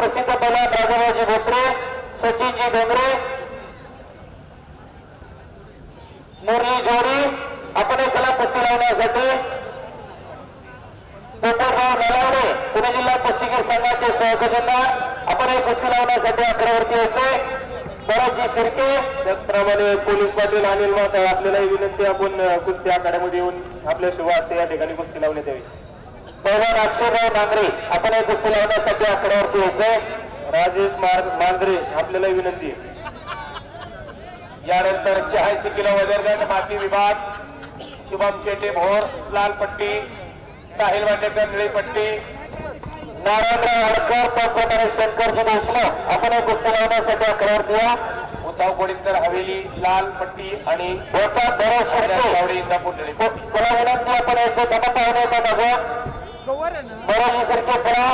प्रसिद्ध पहिला राजाबाजी भोत्रे सचिनजी डोंगरे मुरली जोडी आपण कला कुस्ती लावण्यासाठी पोपटराव नलावडे पुणे जिल्हा कुस्तीगीर संघाचे सहकार्यांना आपण एक कुस्ती लावण्यासाठी अकरावरती होते बराचजी शिर्के. त्याचप्रमाणे पोलीस पाटील अनिल माता आपल्यालाही विनंती आपण कुस्ती आखाड्यामध्ये येऊन आपल्या शिवाय या ठिकाणी कुस्ती लावण्यात यावी. पहिला अक्षरराव नांगरे आपण हे कुस्ती लावण्यासाठी अकरावरती होते राजेश मांजरे आपल्यालाही विनंती. यानंतर शहाऐंशी किलो वजनगट माती विभाग शुभम शेटे भोर लाल पट्टी साहिल वाटेकर निळी पट्टी नारायणराव हडकर आणि शंकरजी देशमुख आपण हे कुस्ती लावण्यासाठी अकरावरती या. उद्धव कोडीकर हवेली लाल पट्टी आणि बरोबर शिर्के गावडे इंदापूर निळी. मला विनंती आपण एक पाहुणे येतात शिर्के चला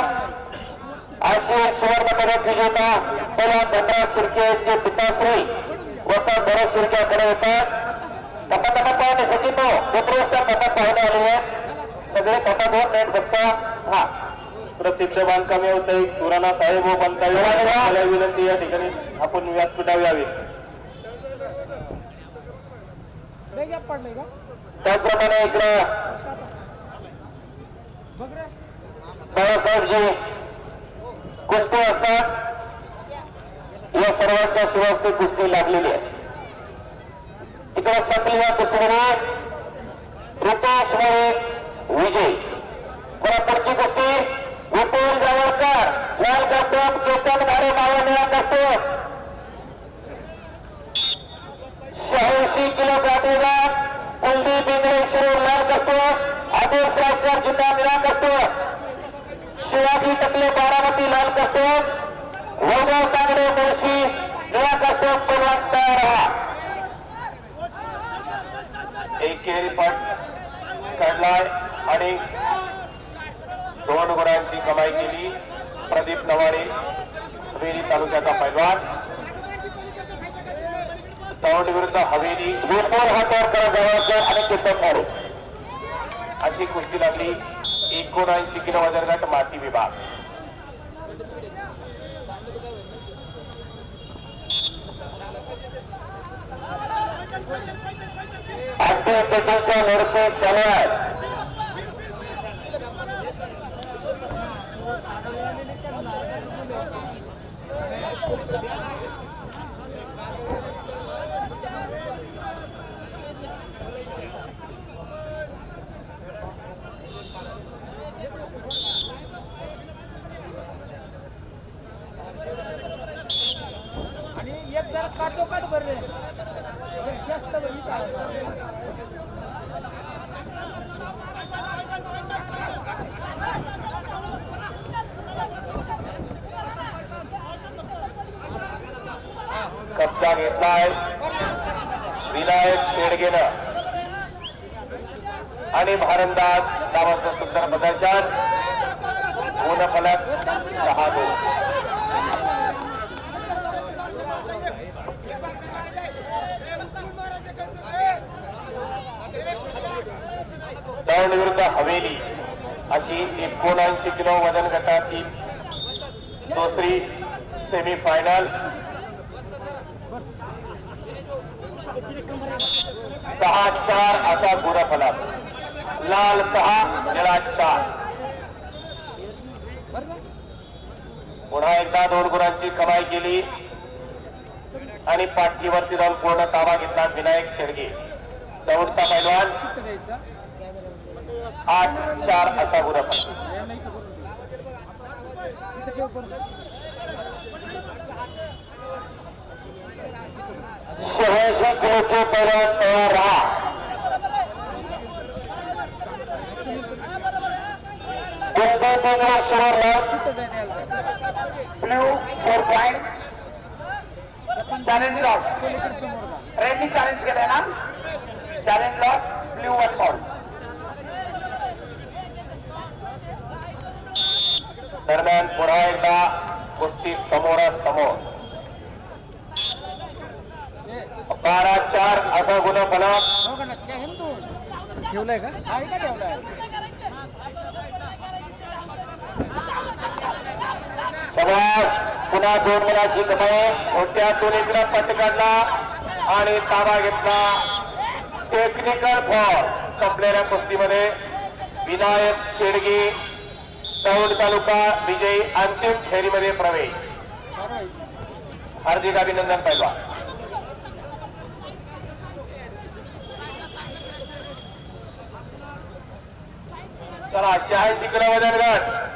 आशिया सुवर्ण पदक विजेता पहिला धनराज शिर्के यांचे पिताश्री वता बरोबर शिर्क्याकडे येतात. टपा टपा पाहुणे सचिन पुत्रच्या टपा पाहुणे आले आहेत. सगळे टपा दोन नेट फक्त हा. प्रसिद्ध बांधकाम व्यावसायिक सुराणा साहेब व बांधकाम. विनंती या ठिकाणी आपण व्यासपीठावर यावे. त्याचप्रमाणे इकडं बाळासाहेबजी कुस्ती असतात या सर्वांच्या सुवास्ते कुस्ती लागलेली आहे. तिकडे संपली या कुस्तीमध्ये रितेश मलिक विजय. पुन्हा पुढची कुस्ती विपुल जावळकर लाल कस्तूर केतन घारे नावाने कस्तूर शहाऐंशी किलो गाठीदार कुलदीप इंद्रेश्वर लाल कस्तूर आदेश राजसर जिल्हा निळा कस्तूर शिवाजी टकले बारामती लाल कस्तूर वैभव तांगडे मुळशी निळा कस्तूर पलवान तयार हा एकेरी पट काढलाय आणि दोन गुणांची कमाई केली प्रदीप नवाडे हवेली तालुक्याचा पैलवान. दौंड विरुद्ध हवेली विपुल हातावर करा जवळकर आणि केतन घारे अशी कुस्ती लागली. एकोणऐंशी किलो वजनगट माती विभाग आठव्या पेटीच्या लढती चालू आहेत एक जरा काटो काट भरले. जास्त भरली कब्जा घेतलाय विनायक शेडगेनं आणि भारंदाज नावाचं सुंदर प्रदर्शन गुणफलक सहा दोन हवेली अशी एकोणऐंशी किलो वजन गटाची दुसरी सेमी फायनल सहा चार असा गुणफलक लाल सहा निळा चार. पुन्हा एकदा दोन गुणांची कमाई केली. आणि पाठीवरती जाऊन पूर्ण ताबा घेतला विनायक शेडगे. दौडचा पैलवान. आठ चार असा गुणफलक शहाऐंशी किलोचे पर्यंत तयार राहा Kuldeep blue four point challenge loss रेडनी challenge केलंय ना challenge loss blue one point दरम्यान पुन्हा एकदा कुस्ती समोरासमोर बारा चार असा ठेवलाय का? आहे का ठेवलाय. प्रवास पुन्हा दोन मुलाची कमाई मोठ्यातून इकडे पट काढला आणि ताबा घेतला. टेक्निकल फॉर संपलेल्या कुस्तीमध्ये. विनायक शेडगे दौंड तालुका विजयी अंतिम फेरीमध्ये प्रवेश. हार्दिक अभिनंदन पहिला चला शहाऐंशी किलो वजन गट